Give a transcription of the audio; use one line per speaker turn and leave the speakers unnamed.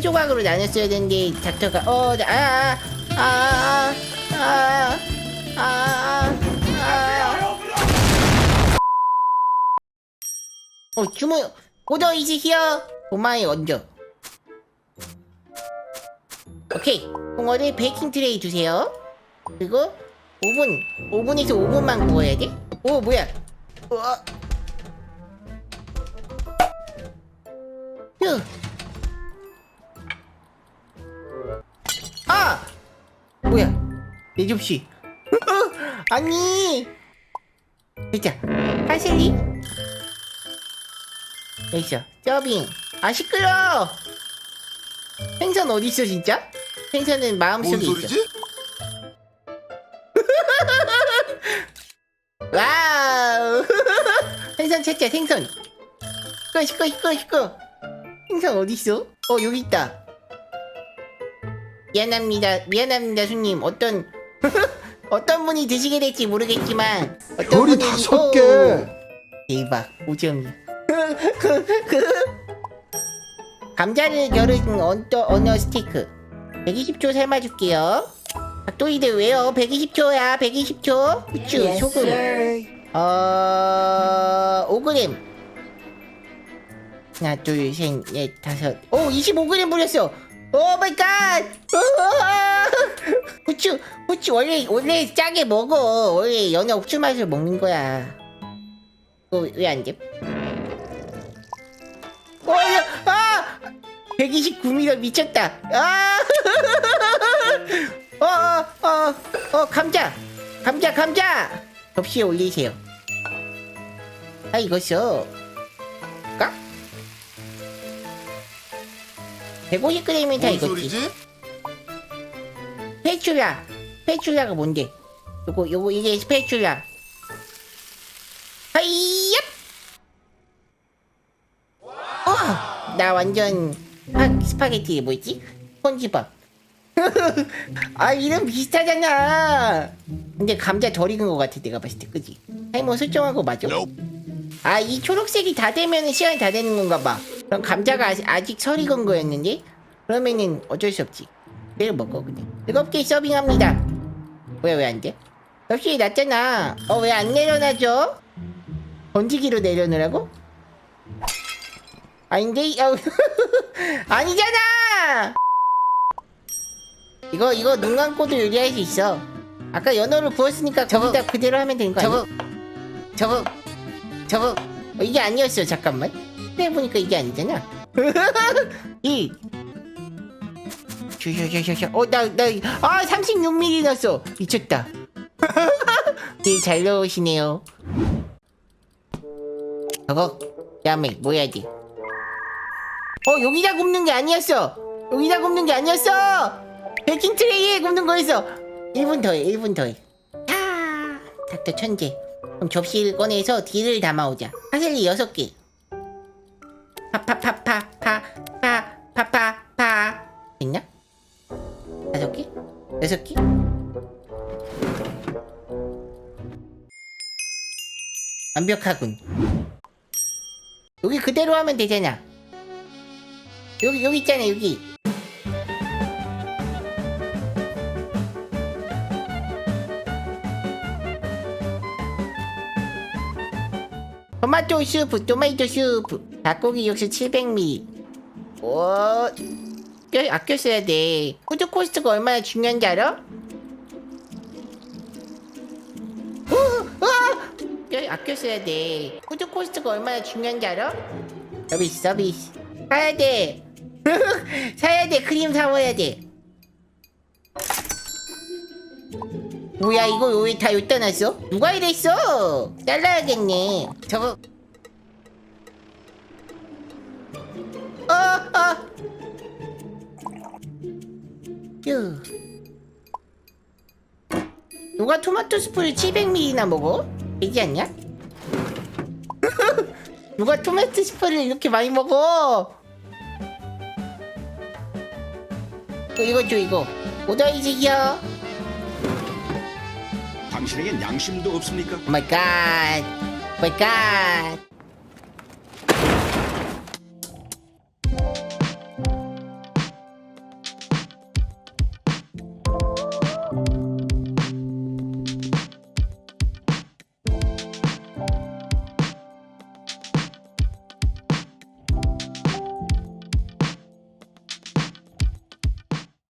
세 조각으로 나눴어야 되는데 닥터가 어, 나- 아, 아, 아, 아, 아, 아. 어, 주문 오더 이즈 히어 오마이 얹어. 오케이, 홍어를 베이킹 트레이 주세요. 그리고 오븐, 오븐에서 5분만 구워야 돼. 오, 뭐야? 어. 휴. 뭐야? 내 접시. 아니! 진짜, 파슬리? 여기 있어. 서빙. 아, 시끄러! 생선 어디 있어, 진짜? 생선은
뭔
마음속에 있어.
소리지?
와우! 생선 찾자, 생선. 시끄러, 시끄러, 시끄러, 시끄러. 생선 어디 있어? 어, 여기 있다. 미안합니다, 미안합니다, 손님. 어떤, 어떤 분이 드시게 될지 모르겠지만. 어떤
별이
분이-
다섯 개.
오, 대박, 오정이. 감자를 겨른 언더 언어 스테이크. 120초 삶아줄게요. 닭도리들 왜요? 120초야, 120초. 후추, 소금. 어, 5g. 하나, 둘, 셋, 넷, 다섯. 오, 25g 뿌렸어. 오 마이 갓! 후추, 후추 원래 원래 짜게 먹어. 원래 연어 후추 맛을 먹는 거야. 이거 왜안 돼? 어, 야, 아! 129m 미쳤다. 아! 어, 어, 어, 어, 감자, 감자, 감자. 접시에 올리세요. 아, 이것요. 150g이 다
뭔
이거지.
소리지?
스페츄라. 스페츄라가 뭔데? 요거, 요거, 이게 스페츄라. 하이얍! 와! 나 완전 파, 스파게티 뭐였지? 스펀지밥. 아, 이름 비슷하잖아. 근데 감자 덜 익은 것 같아, 내가 봤을 때, 그지? 아니, 뭐 설정하고 맞아? 아, 이 초록색이 다 되면 시간이 다 되는 건가 봐. 그럼 감자가 아직, 아직 설 익은 거였는데? 그러면은 어쩔 수 없지. 내일 먹어, 그냥. 뜨겁게 서빙합니다. 왜, 왜안 돼? 역시 낫잖아. 어, 왜 안 내려놔줘? 번지기로 내려놓으라고? 아닌데? 어, 아니잖아! 이거, 이거 눈 감고도 요리할 수 있어. 아까 연어를 부었으니까 저거 다 그대로 하면 되는 거 아니야? 저거, 저거, 어, 이게 아니었어. 잠깐만. 해보니까 이게 아니잖아. 이. 슈슈슈슈슈. 어, 나, 나, 아, 36mm 났어. 미쳤다. 네, 잘 넣으시네요. 저거, 다음에 뭐 해야 지? 어, 여기다 굽는 게 아니었어. 여기다 굽는 게 아니었어. 베이킹 트레이에 굽는 거였어. 1분 더해, 1분 더해. 아, 닥터 천재. 그럼 접시를 꺼내서 딜을 담아오자. 파슬리 6개. 파파파파파파파파 됐냐? 다섯 개? 여섯 개? 완벽하군. 여기 그대로 하면 되잖아. 여기 여기 있잖아 여기. 토마토 수프, 토마토 수프, 닭고기 육수 700ml. 오, 아껴, 아껴 써야 돼. 푸드 코스트가 얼마나 중요한지 알아? 오, 아! 아껴, 아껴 써야 돼. 푸드 코스트가 얼마나 중요한지 알아? 서비스, 서비스. 사야 돼. 사야 돼. 크림 사와야 돼. 뭐야 이거 왜 다 여기다 놨어? 누가 이랬어? 잘라야겠네 저거 휴. 누가 토마토 스프를 700ml나 먹어? 되지 않냐? 누가 토마토 스프를 이렇게 많이 먹어? 어, 이거 줘 이거 오더이즈기요
당신에겐 양심도 없습니까?
My god.